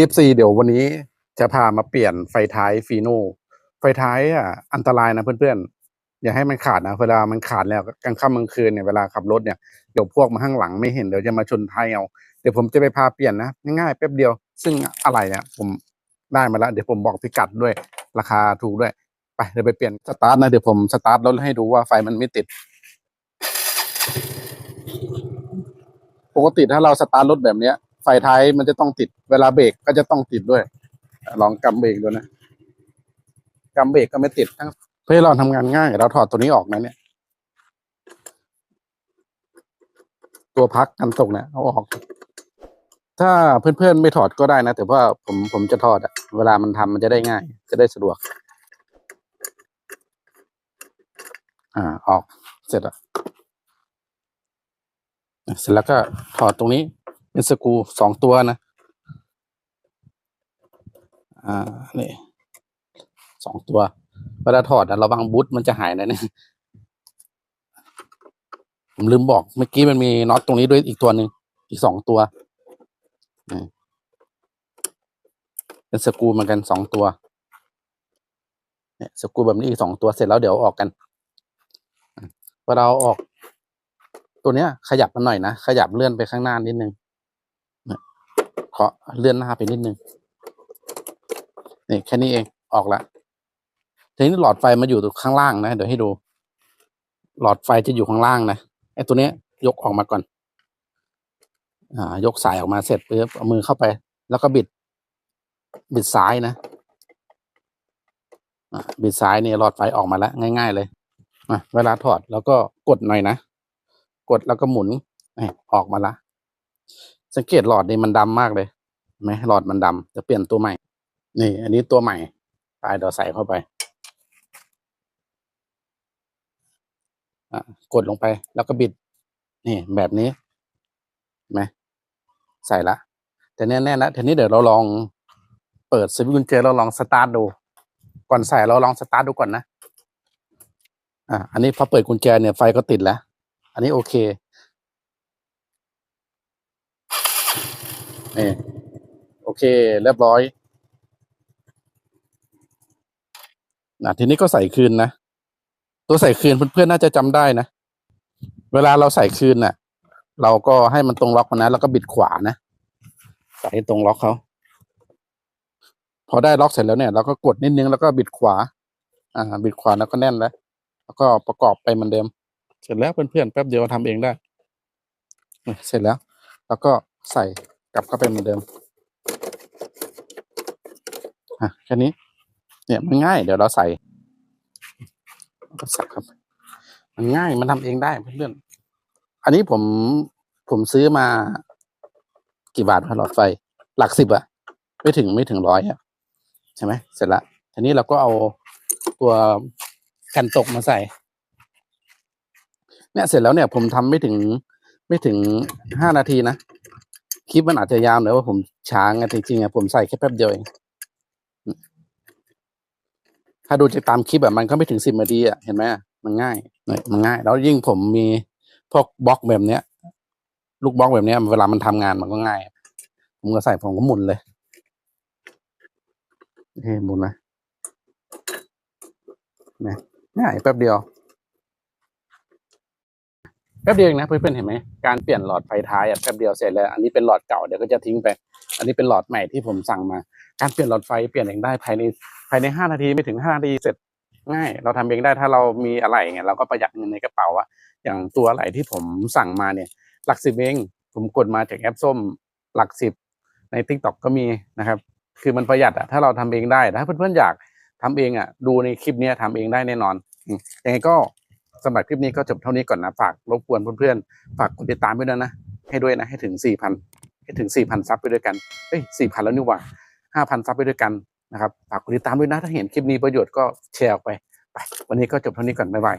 ทีฟซีเดี๋ยววันนี้จะพามาเปลี่ยนไฟท้ายฟีโน่ไฟท้ายอะอันตรายนะเพื่อนๆ อย่าให้มันขาดนะเวลามันขาดแล้วกลางค่ำกลางคืนเนี่ยเวลาขับรถเนี่ยเดี๋ยวพวกมาข้างหลังไม่เห็นเดี๋ยวจะมาชนท้ายเอาเดี๋ยวผมจะไปพาเปลี่ยนนะง่ายๆแป๊บเดียว ซึ่งอะไรเนี่ยผมได้มาแล้วเดี๋ยวผมบอกพิกัดด้วยราคาถูกด้วยไปเดี๋ยวไปเปลี่ยนสตาร์ทนะเดี๋ยวผมสตาร์ทรถให้ดูว่าไฟมันไม่ติด ปกติถ้าเราสตาร์ทรถแบบเนี้ย ไฟท้ายมันจะต้องติดเวลาเบรกก็จะต้องติดด้วย ลองกำเบรกดูนะกำเบรกก็ไม่ติดทั้งเพื่อเราทำงานง่ายเราถอดตัวนี้ออกนะเนี่ย ตัวพักกันตกเนี่ยเอาออก ถ้าเพื่อนๆไม่ถอดก็ได้นะแต่ว่าผมผมจะถอดอะเวลามันทำมันจะได้ง่าย จะได้สะดวก อ่าออกเสร็จแล้วเสร็จแล้วก็ถอดตรงนี้ เป็นสกูสองตัวนะ อ่า นี่สองตัวเวลาถอดอะระวังบูทมันจะหายนะเนี่ยผมลืมบอกเมื่อกี้มันมีน็อตตรงนี้ด้วยอีกตัวหนึ่งอีกสองตัวเป็นสกูเหมือนกันสองตัว เนี่ยสกูแบบนี้อีกสองตัวเสร็จแล้วเดี๋ยวออกกันพอเราออก ตัวเนี้ย ขยับมันหน่อยนะ ขยับเลื่อนไปข้างหน้านิดนึง เคาะเลื่อนหน้าไปนิดนึงนี่แค่นี้เองออกละทีนี้หลอดไฟมาอยู่ตรงข้างล่างนะเดี๋ยวให้ดู หลอดไฟจะอยู่ข้างล่างนะไอ้ตัวนี้ยกออกมาก่อน อ่า ยกสายออกมาเสร็จปุ๊บเอามือเข้าไป แล้วก็บิด บิดซ้ายนะบิดซ้ายเนี่ยหลอดไฟออกมาแล้วง่าย ๆ เลยเวลาถอดแล้วก็กดหน่อยนะ กดแล้วก็หมุนนี่ออกมาละ สังเกตหลอดนี่มันดำมากเลยไหมหลอดมันดำจะเปลี่ยนตัวใหม่ นี่ อันนี้ตัวใหม่ปลายเดี๋ยวใส่เข้าไปอะกดลงไปแล้วก็บิด นี่แบบนี้ไหมใส่ละ แต่แน่ๆนะทีนี้เดี๋ยวเราลองเปิดสวิตช์กุญแจเราลองสตาร์ทดู ก่อนใส่เราลองสตาร์ทดูก่อนนะอะอันนี้พอเปิดกุญแจเนี่ยไฟก็ติดแล้ว อันนี้โอเค นี่โอเค เรียบร้อยนะทีนี้ก็ใส่คืนนะ ตัวใส่คืนเพื่อนๆน่าจะจำได้นะ เวลาเราใส่คืนน่ะ เราก็ให้มันตรงล็อกมันนะแล้วก็บิดขวานะ ใส่ให้ตรงล็อกเขาพอได้ล็อกเสร็จแล้วเนี่ยเราก็กดนิดนึงแล้วก็บิดขวา อ่า บิดขวาแล้วก็แน่นแล้ว แล้วก็ประกอบไปเหมือนเดิม เสร็จแล้วเพื่อนๆแป๊บเดียวทำเองได้ เสร็จแล้ว แล้วก็ใส่ ลับเข้าไปเหมือนเดิมอะแค่นี้ เนี่ยมันง่าย เดี๋ยวเราใส่ก็ใส่ครับ มันง่ายมันทำเองได้เพื่อนๆอันนี้ผมผมซื้อมากี่บาทพหลอดไฟ หลักสิบอะไม่ถึงไม่ถึงร้อยอะใช่ไหมเสร็จละทีนี้เราก็เอาตัวกันตกมาใส่ เนี่ยเสร็จแล้วเนี่ย ผมทำไม่ถึงไม่ถึงห้านาทีนะ คลิปมันอาจจะยาวหน่อยว่าผมช้าไงจริงๆอะผมใส่แค่แป๊บเดียวเองถ้าดูจากตามคลิปแบบมันก็ไม่ถึงสิบนาทีอะเห็นไหมมันง่ายมันง่าย แล้วยิ่งผมมีพวกบล็อกแบบเนี้ย ลูกบล็อกแบบเนี้ยเวลามันทำงานมันก็ง่าย ผมก็ใส่ผมก็หมุนเลยเฮ้หมุนนะนะง่ายแป๊บเดียว ป๊บเดียวเองนะเพื่อนๆเห็นไหมการเปลี่ยนหลอดไฟท้ายอะแป๊บเดียวเสร็จแล้ว อันนี้เป็นหลอดเก่าเดี๋ยวก็จะทิ้งไป อันนี้เป็นหลอดใหม่ที่ผมสั่งมา การเปลี่ยนหลอดไฟเปลี่ยนเองได้ภายในภายในห้านาทีไม่ถึงห้านาทีเสร็จง่าย เราทำเองได้ถ้าเรามีอะไรเงี้ยเราก็ประหยัดเงินในกระเป๋าอะอย่างตัวอะไรที่ผมสั่งมาเนี่ยหลักสิบเองผมกดมาจากแอปส้มหลักสิบในทิกตอกก็มีนะครับคือมันประหยัดอะถ้าเราทำเองได้ถ้าเพื่อนๆอยากทำเองอะดูในคลิปเนี้ยทำเองได้แน่นอนอยังไงก็ สำหรับคลิปนี้ก็จบเท่านี้ก่อนนะฝากรบกวนเพื่อนๆฝากกดติดตามด้วยนะนะให้ด้วยนะให้ถึงสี่พันให้ถึงสี่พันซับไปด้วยกันเอ้ยสี่พันแล้วนี่หว่าห้าพันซับไปด้วยกันนะครับฝากกดติดตามด้วยนะถ้าเห็นคลิปนี้ประโยชน์ก็แชร์ออกไปไปวันนี้ก็จบเท่านี้ก่อนบ๊ายบาย